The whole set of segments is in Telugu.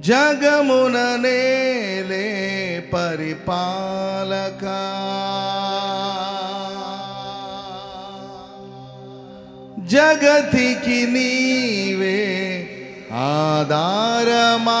జగముననేలే పరిపాలక. జగతికి నీవే ఆధారమా?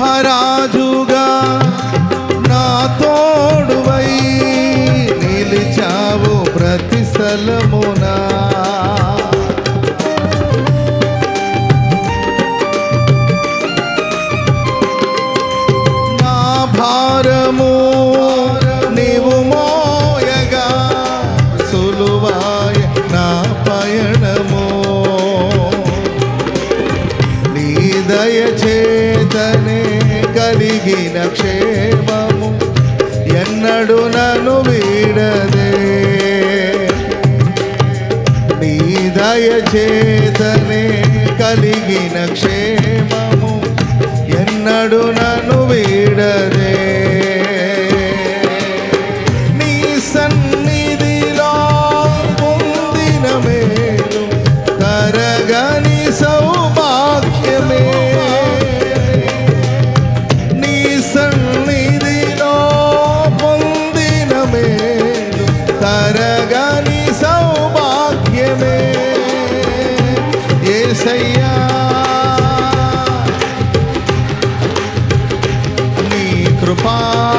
మహారాజుగా నా తోడువై నిలిచావు ప్రతి స్థలమునా. నీన క్షేమము ఎన్నడు నన్ను వీడదే. నీ దయ చేతనే కలిగిన క్షేమ నీ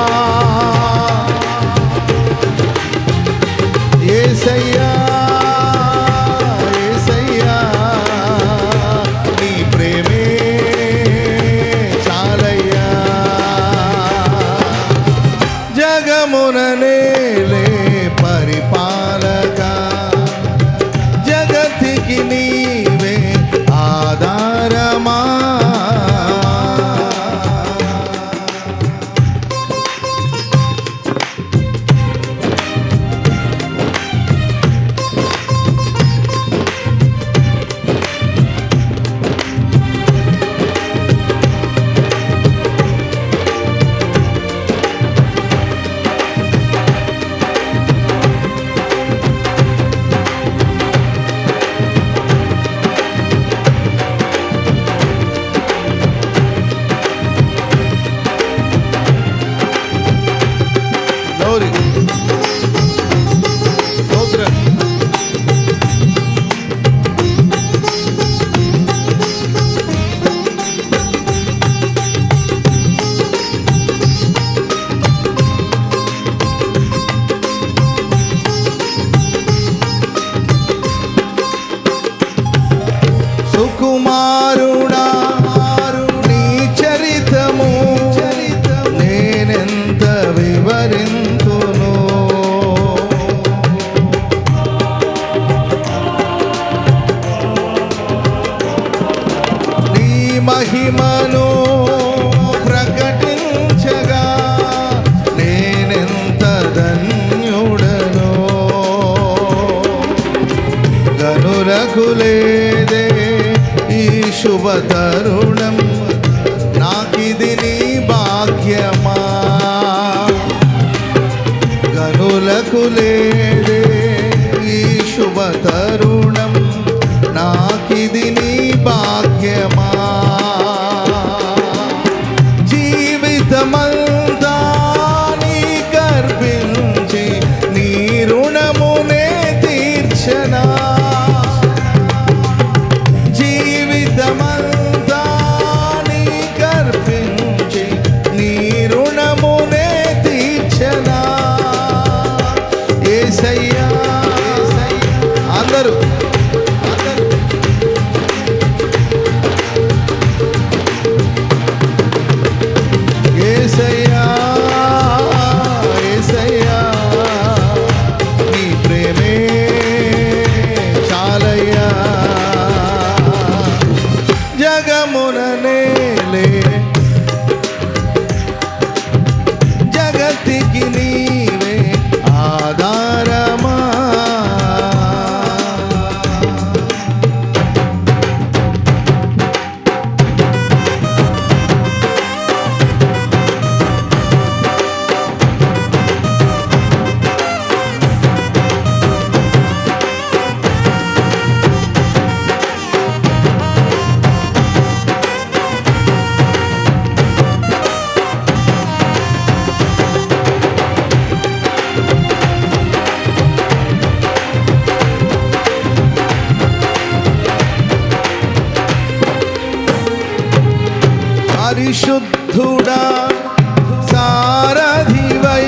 నాకిదే ఈ శుభ తరుణం. నాకిది నీ భాగ్యమా? గనులకు లేదే ఈ శుభ తరుణం. నాకిది నీ పరిశుద్ధుడా సారథివై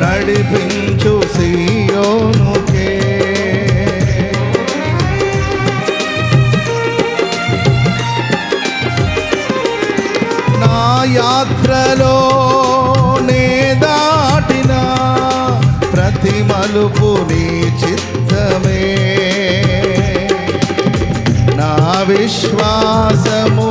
నడిపించు సియోనుకే. నా యాత్రలో నే దాటిన ప్రతి నీ చిత్తమే. నా విశ్వాసము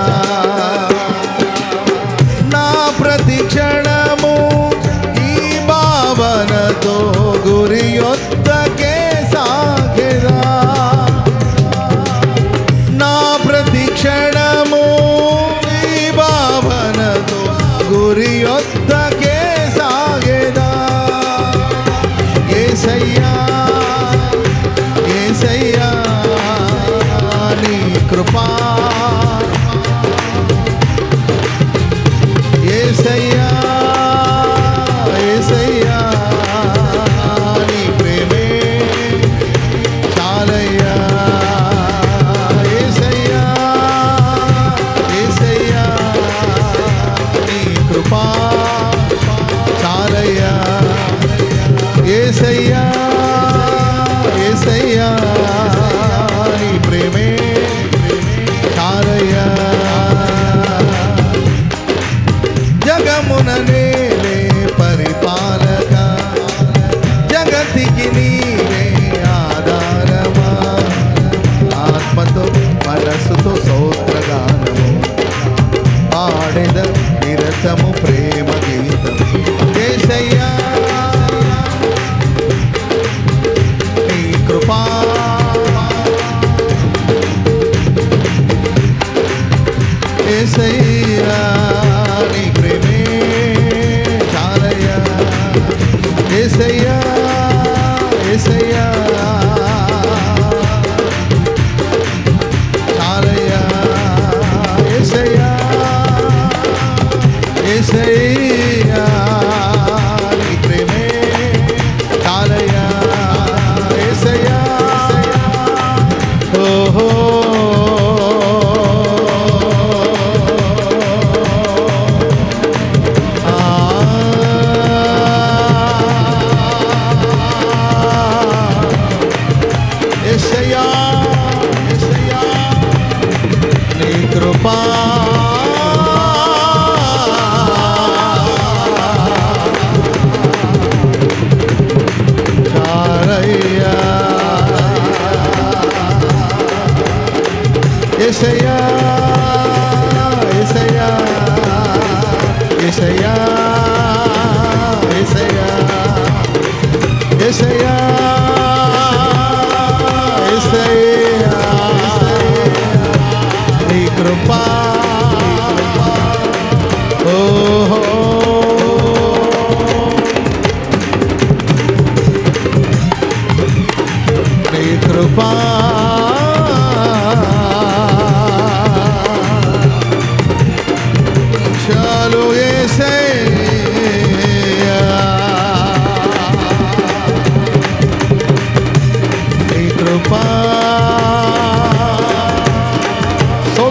నిరతము ప్రేమ గీతం దేశయ్యా నీ కృపా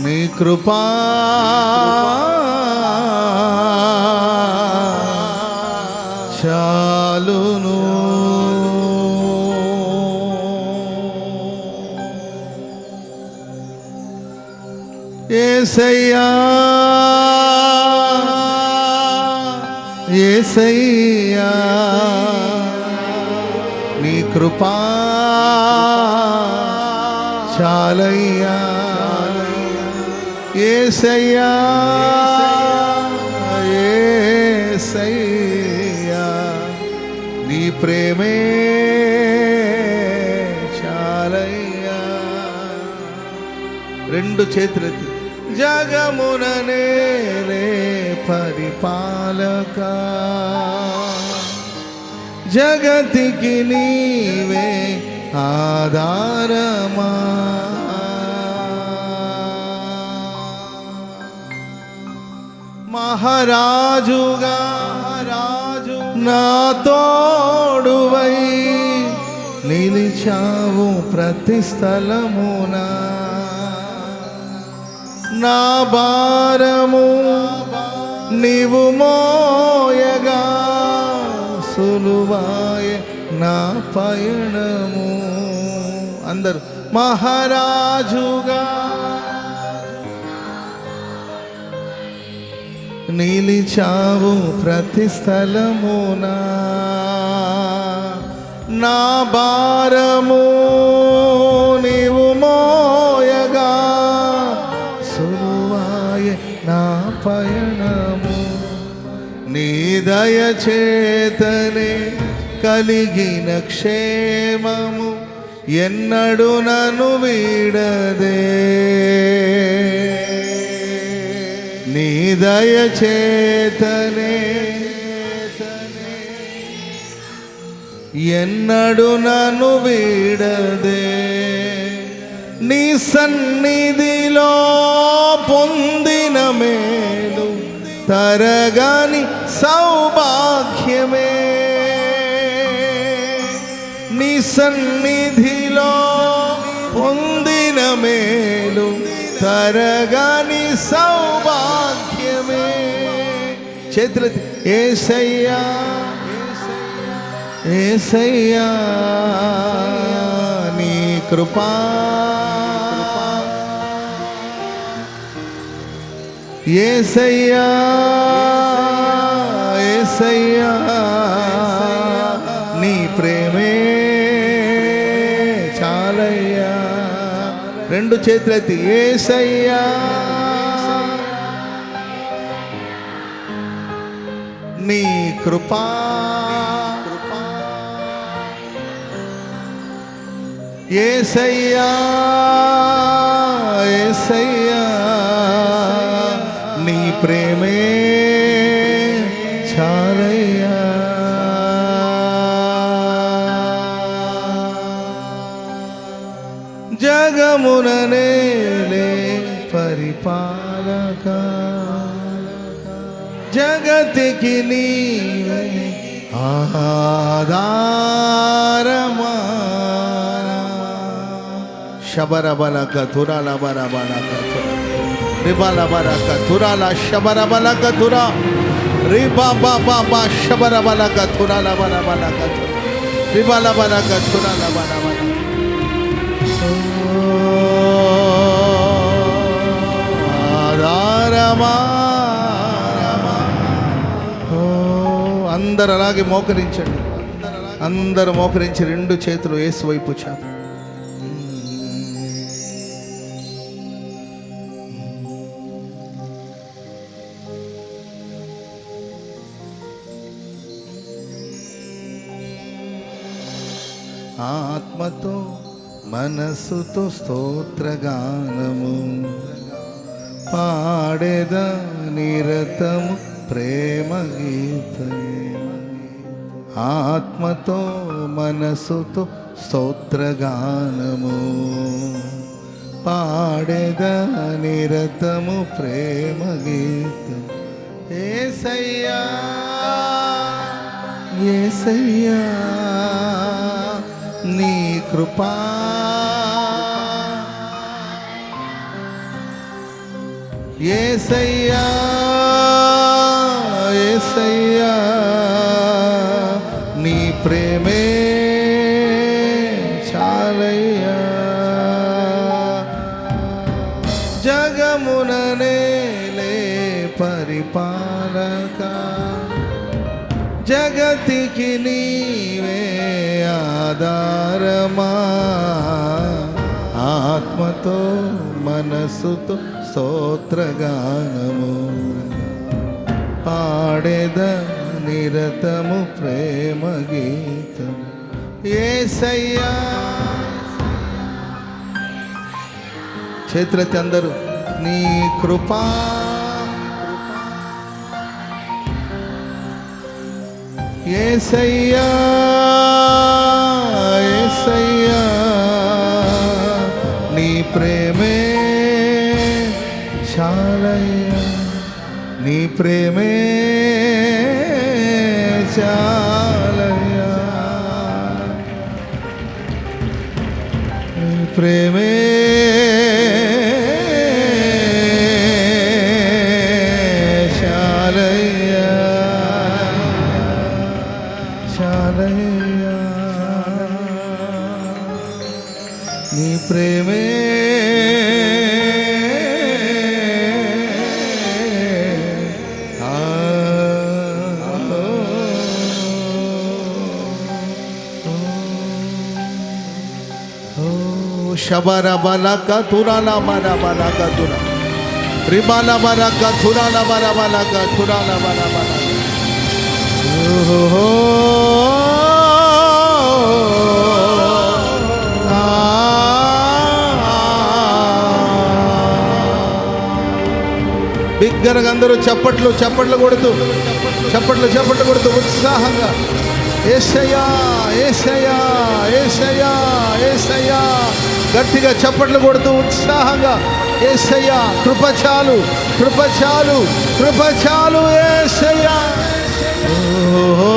మీ కృపా. చాలును. ఏసయ్యా. ఏసయ్యా. నీ కృపా. చాలయ్యా. ఏసయ్యా ఏసయ్యా నీ ప్రేమే చాలయ్యా. రెండు చేతులెత్తి. జగమున పరిపాలక. జగతికి నీవే ఆధారమా? మహారాజుగా రాజు నా తోడువై నిలిచావు ప్రతి స్థలమునా. నా భారము నీవు మోయగా సులువాయ నా పయణము అందరు మహారాజుగా నిలిచావు ప్రతి స్థలమునా. నా భారము నీవు మోయగా. సులువాయ నా పయనము. నీ దయచేతనే కలిగిన క్షేమము ఎన్నడు నన్ను వీడదే. నీ దయ చేతనే ఎన్నడు నన్ను వీడదే. నీ సన్నిధిలో పొందిన మేలు తరగని సౌభాగ్యమే. నీ సన్నిధిలో పొందిన మేలు తరగని సౌభాగ్యమే చేతులెత్తి ఏసయ్యా ఏసయ్యా నీ కృపా ఏసయ్యా ఏసయ్యా రెండు చేతులెత్తి ఏసయ్యా! నీ కృపా. ఏసయ్యా ఏసయ్యా నీ ప్రేమే. జగతికి నీవే ఆధారమా శబరబలక తురాల బరబలక రిబల బరక తురాల శబరబలక తురా రిబా బాబా బా శబరబలక తురాల బరబలక రిబల బలక తురాల బరబల ఆధారమా అందరు అలాగే మోకరించండి. అందరు మోకరించి రెండు చేతులు వేసి వైపు చాపు ఆత్మతో మనస్సుతో స్తోత్రగానము. పాడేద నిరతము ప్రేమ గీతయే. ఆత్మతో మనసుతో స్తోత్రగానము. పాడేద నిరతము ప్రేమ గీతం. ఏసయ్యా ఏసయ్యా నీ కృపా. ఏసయ్యా ఏసయ్యా. నీ ప్రేమే చాలయ్యా. జగముననే పరిపాలక. జగతికి నీవే ఆధారమా. ఆత్మతో మనసుతో స్తోత్రగానము. పాడేద నిరతము ప్రేమ గీతం. ఏసయ్యా చేతులెత్తి అందరూ నీ కృపా ఏసయ్యా ఏసయ్యా నీ ప్రేమే చాలయ్యా. నీ ప్రేమే చాలయ్యా నీ ప్రేమే చాలయ్యా చాలయ్యా నీ ప్రేమే శబర బలక తురాల మర బలక తుర రిబాల బలక తురాల మర బలక తురాల మర బలక బిగ్గరగా అందరూ చప్పట్లు చప్పట్లు కొడుతూ చప్పట్లు చప్పట్లు కొడుతూ ఉత్సాహంగా. ఏసయ్యా ఏసయ్యా ఏసయ్యా ఏసయ్యా. గట్టిగా చప్పట్లు కొడుతూ ఉత్సాహంగా ఏసయ్యా కృపచాలు కృపచాలు కృపచాలు ఏసయ్యా. ఓహో.